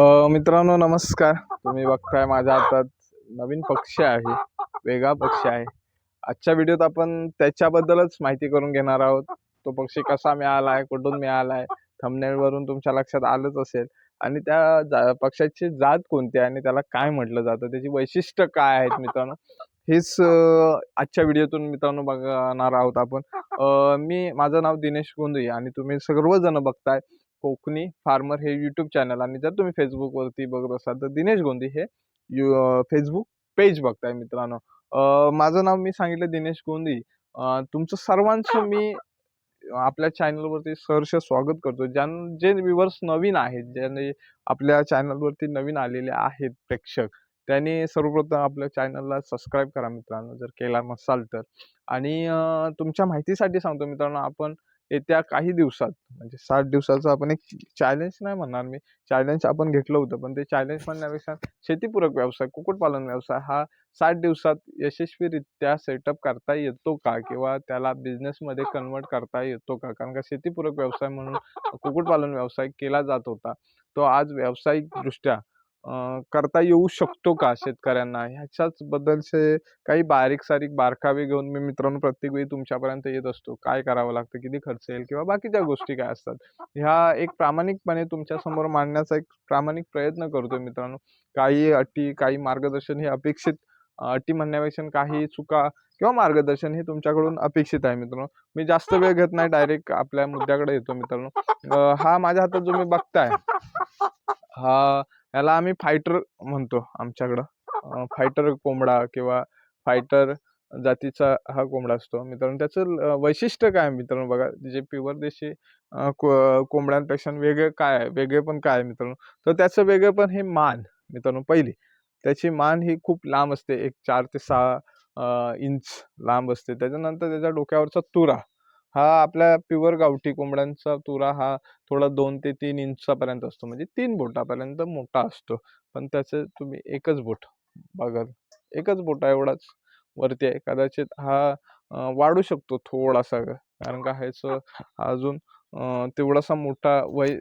मित्रांनो नमस्कार. तुम्ही बघताय माझ्या हातात नवीन पक्षी आहे. वेगळा पक्षी आहे. आजच्या व्हिडिओत आपण त्याच्याबद्दलच माहिती करून घेणार आहोत. तो पक्षी कसा मिळाला आहे कुठून मिळाला आहे वरून तुमच्या लक्षात आलंच असेल. आणि त्या जा- पक्षाची जात कोणती आहे आणि त्याला काय म्हटलं जातं त्याची वैशिष्ट्य काय आहेत मित्रांनो हेच आजच्या व्हिडिओतून मित्रांनो बघणार आहोत आपण. मी माझं नाव दिनेश गोंदई आणि तुम्ही सर्वजण बघताय. कोकणी फार्मर हे यूट्यूब चॅनल आणि जर तुम्ही फेसबुकवरती बघत असाल तर दिनेश गोंदी हे यू फेसबुक पेज बघताय मित्रांनो. माझं नाव मी सांगितलं दिनेश गोंदी. तुमचं सर्वांचं मी आपल्या चॅनलवरती सहर्ष स्वागत करतो. ज्यां जे व्ह्युअर्स नवीन आहेत ज्याने आपल्या चॅनलवरती नवीन आलेले आहेत प्रेक्षक त्यांनी सर्वप्रथम आपल्या चॅनलला सबस्क्राईब करा मित्रांनो जर केला नसाल तर. आणि तुमच्या माहितीसाठी सांगतो मित्रांनो आपण येत्या काही दिवसात म्हणजे साठ दिवसाचं आपण एक चॅलेंज नाही म्हणणार मी. चॅलेंज आपण घेतलं होतं पण ते चॅलेंज म्हणण्यापेक्षा शेतीपूरक व्यवसाय कुक्कुटपालन व्यवसाय हा साठ दिवसात यशस्वीरित्या सेटअप करता येतो का? किंवा त्याला बिझनेसमध्ये कन्वर्ट करता येतो का? कारण का शेतीपूरक व्यवसाय म्हणून कुक्कुटपालन व्यवसाय केला जात होता. तो आज व्यावसायिकदृष्ट्या करता येऊ शकतो का शेतकऱ्यांना? ह्याच्याच बद्दलचे काही बारीक सारीक बारकावे घेऊन मी मित्रांनो प्रत्येक वेळी तुमच्यापर्यंत येत असतो. काय करावं लागतं? किती खर्च येईल? किंवा बाकीच्या गोष्टी काय असतात? ह्या एक प्रामाणिकपणे तुमच्यासमोर मांडण्याचा एक प्रामाणिक प्रयत्न करतोय मित्रांनो. काही अटी काही मार्गदर्शन हे अपेक्षित अटी म्हणण्यापेक्षा काही चुका किंवा मार्गदर्शन हे तुमच्याकडून अपेक्षित आहे मित्रांनो. मी जास्त वेळ घेत नाही डायरेक्ट आपल्या मुद्द्याकडे येतो मित्रांनो. हा माझ्या हातात जो मी बघताय हा याला आम्ही फायटर म्हणतो आमच्याकडं. फायटर कोंबडा किंवा फायटर जातीचा हा कोंबडा असतो मित्रांनो. त्याचं वैशिष्ट्य काय आहे मित्रांनो बघा जे प्युअर देशी कोंबड्यांपेक्षा वेगळं काय आहे? वेगळे पण काय आहे मित्रांनो? तर त्याचं वेगळं पण हे मान मित्रांनो पहिली. त्याची मान ही खूप लांब असते एक चार ते सहा इंच लांब असते. त्याच्यानंतर त्याच्या डोक्यावरचा तुरा. हा आपल्या प्युअर गावठी कोंबड्यांचा तुरा हा थोडा दोन ते तीन इंचापर्यंत असतो. म्हणजे तीन बोटापर्यंत मोठा असतो. पण त्याचं तुम्ही एकच बोट बघाल एकच बोटा एवढाच वरती आहे. कदाचित हा वाढू शकतो थोडासा. ग. कारण का ह्याचं अजून तेवढासा मोठा वय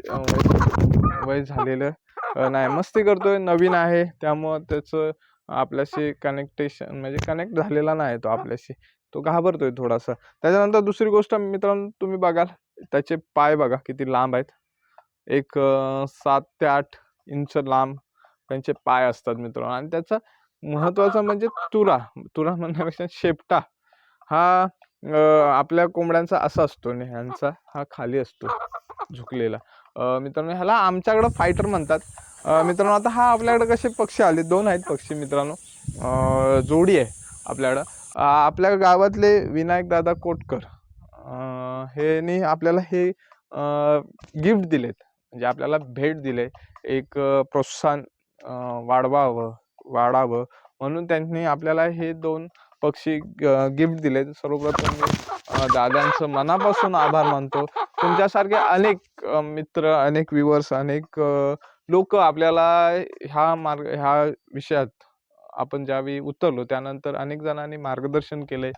वय झालेलं अं, नाही. मस्ती करतोय. नवीन आहे. त्यामुळं त्याचं आपल्याशी कनेक्टेशन म्हणजे कनेक्ट झालेला नाही तो आपल्याशी. तो घाबरतोय थोडासा. त्याच्यानंतर दुसरी गोष्ट मित्रांनो तुम्ही बघाल त्याचे पाय बघा किती लांब आहेत. एक सात ते आठ इंच लांब त्यांचे पाय असतात मित्रांनो. आणि त्याचा महत्त्वाचा म्हणजे तुरा तुरा म्हणण्यापेक्षा शेपटा हा आपल्या कोंबड्यांचा असा असतो नेह्यांचा ह्यांचा हा खाली असतो झुकलेला. मित्रांनो ह्याला आमच्याकडं फायटर म्हणतात. मित्रांनो आता हा आपल्याकडे कसे पक्षी आले? दोन आहेत पक्षी मित्रांनो. जोडी आहे आपल्याकडं. आपल्या गावातले विनायकदादा कोटकर अं, ह्यांनी आपल्याला हे गिफ्ट दिलेत. म्हणजे आपल्याला भेट दिले. एक प्रोत्साहन वाढवावं वाढावं म्हणून त्यांनी आपल्याला हे दोन पक्षी गिफ्ट दिले सर्वप्रथम मी दादांचं मनापासून आभार मानतो. तुमच्यासारखे अनेक मित्र अनेक व्ह्युअर्स अनेक लोक आपल्याला ह्या मार्ग ह्या विषयात आपण ज्यावेळी उतरलो त्यानंतर अनेक जणांनी मार्गदर्शन केले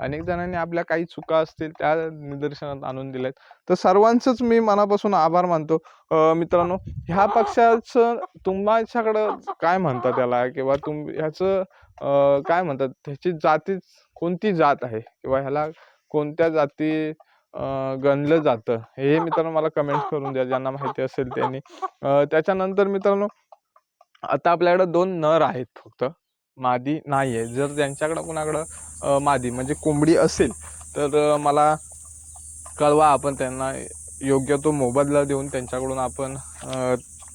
अनेक जणांनी आपल्या काही चुका असतील त्या निदर्शनात आणून दिल्यात. तर सर्वांचंच मी मनापासून आभार मानतो. मित्रांनो ह्या पक्षाचं तुमच्याकडं काय म्हणतात त्याला? किंवा तुम ह्याचं काय म्हणतात? ह्याची जाती कोणती जात आहे? किंवा ह्याला कोणत्या जाती गणलं जातं? हे मित्रांनो मला कमेंट करून द्या. ज्यांना माहिती असेल त्यांनी. त्याच्यानंतर मित्रांनो आता आपल्याकडं दोन नर आहेत फक्त. मादी नाही आहे जर ज्यांच्याकडं कुणाकडं मादी म्हणजे कोंबडी असेल तर मला कळवा आपण त्यांना योग्य तो मोबदला देऊन त्यांच्याकडून आपण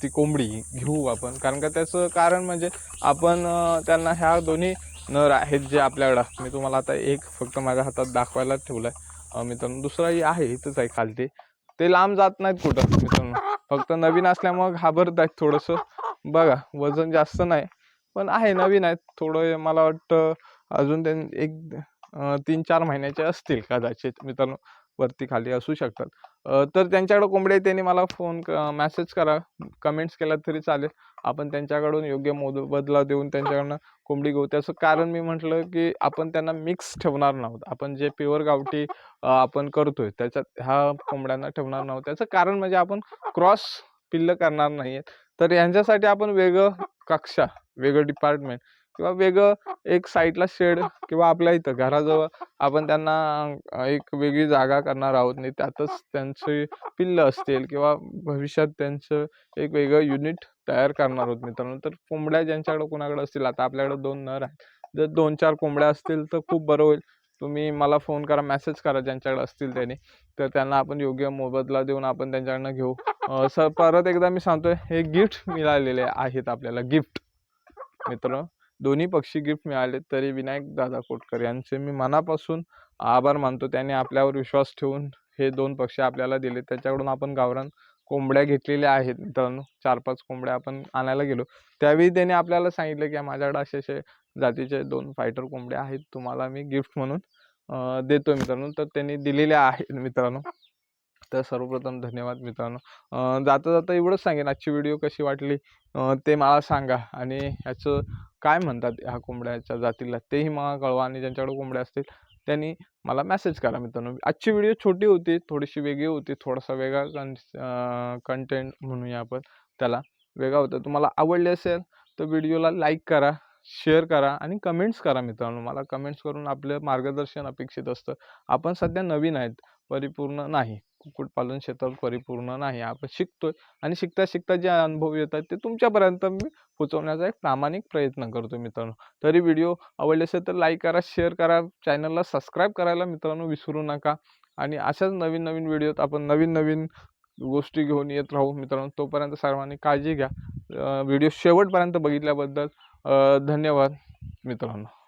ती कोंबडी घेऊ आपण. कारण का त्याचं कारण म्हणजे आपण त्यांना ह्या दोन्ही नर आहेत जे आपल्याकडं. मी तुम्हाला आता एक फक्त माझ्या हातात दाखवायला ठेवलं आहे मित्रांनो दुसराही आहे इथंच आहे खालती. ते लांब जात नाहीत कुठं मित्रांनो. फक्त नवीन असल्यामुळं घाबरत आहेत थोडंसं. बघा वजन जास्त नाही. पण आहे नवीन आहेत. थोडं मला वाटतं अजून त्यां एक तीन चार महिन्याचे असतील कदाचित मित्रांनो. वरती खाली असू शकतात. तर त्यांच्याकडं कोंबडे त्यांनी मला फोन मेसेज करा. कमेंट्स केला तरी चालेल. आपण त्यांच्याकडून योग्य मोद बदला देऊन त्यांच्याकडनं कोंबडी घेऊ. त्याचं कारण मी म्हटलं की आपण त्यांना मिक्स ठेवणार नव्हतं. आपण जे प्युअर गावठी आपण करतोय त्याच्यात ह्या कोंबड्यांना ठेवणार नव्हतं. त्याचं कारण म्हणजे आपण क्रॉस पिल्ल करणार नाही आहेत तर यांच्यासाठी आपण वेगळं कक्षा वेगळं डिपार्टमेंट किंवा वेगळं एक साईडला शेड किंवा आपल्या इथं घराजवळ आपण त्यांना एक वेगळी जागा करणार आहोत नाही त्यातच त्यांचे पिल्ल असतील किंवा भविष्यात त्यांचं एक वेगळं युनिट तयार करणार आहोत मित्रांनो. तर कोंबड्या ज्यांच्याकडे कोणाकडे असतील आता आपल्याकडे दोन नर आहेत. जर दोन चार कोंबड्या असतील तर खूप बरं होईल. तुम्ही मला फोन करा मेसेज करा ज्यांच्याकडे असतील त्यांनी. तर त्यांना आपण योग्य मोबदला देऊन आपण त्यांच्याकडनं घेऊ. सर परत एकदा मी सांगतोय हे गिफ्ट मिळालेले आहेत आपल्याला गिफ्ट मित्र दोन्ही पक्षी गिफ्ट मिळाले तरी विनायक दादा कोटकर यांचे मी मनापासून आभार मानतो. त्यांनी आपल्यावर विश्वास ठेवून हे दोन पक्षी आपल्याला दिले. त्याच्याकडून आपण गावरान कोंबड्या घेतलेल्या आहेत मित्रांनो. चार पाच कोंबड्या आपण आणायला गेलो. त्यावेळी त्याने आपल्याला सांगितलं की माझ्याकडे असे असे जातीचे दोन फायटर कोंबड्या आहेत. तुम्हाला मी गिफ्ट म्हणून देतो मित्रांनो. तर त्यांनी दिलेल्या आहेत मित्रांनो. तर सर्वप्रथम धन्यवाद मित्रांनो. जाता जाता एवढंच सांगेन. आजची व्हिडिओ कशी वाटली ते मला सांगा. आणि ह्याचं काय म्हणतात ह्या कोंबड्याच्या जातीला तेही मला कळवा. आणि ज्यांच्याकडे कोंबड्या असतील त्यांनी मला मेसेज करा मित्रांनो. आजची व्हिडिओ छोटी होती थोडीशी वेगळी होती थोडासा वेगळा कं कंटेंट म्हणूया आपण. त्याला वेगळा होता. तुम्हाला आवडले असेल तर व्हिडिओला लाईक करा शेअर करा आणि कमेंट्स करा मित्रांनो. मला कमेंट्स करून आपलं मार्गदर्शन अपेक्षित असतं. आपण सध्या नवीन आहेत परिपूर्ण नाही. कुक्कुटपालन क्षेत्रात परिपूर्ण नाही. आपण शिकतोय आणि शिकता शिकता जे अनुभव येतात ते तुमच्यापर्यंत मी पोचवण्याचा एक प्रामाणिक प्रयत्न करतो मित्रांनो. तरी व्हिडिओ आवडले असेल तर लाईक करा शेअर करा चॅनलला सबस्क्राईब करायला मित्रांनो विसरू नका. आणि अशाच नवीन नवीन व्हिडिओत आपण नवीन नवीन गोष्टी घेऊन येत राहू मित्रांनो. तोपर्यंत सर्वांनी काळजी घ्या. व्हिडिओ शेवटपर्यंत बघितल्याबद्दल धन्यवाद मित्रांनो.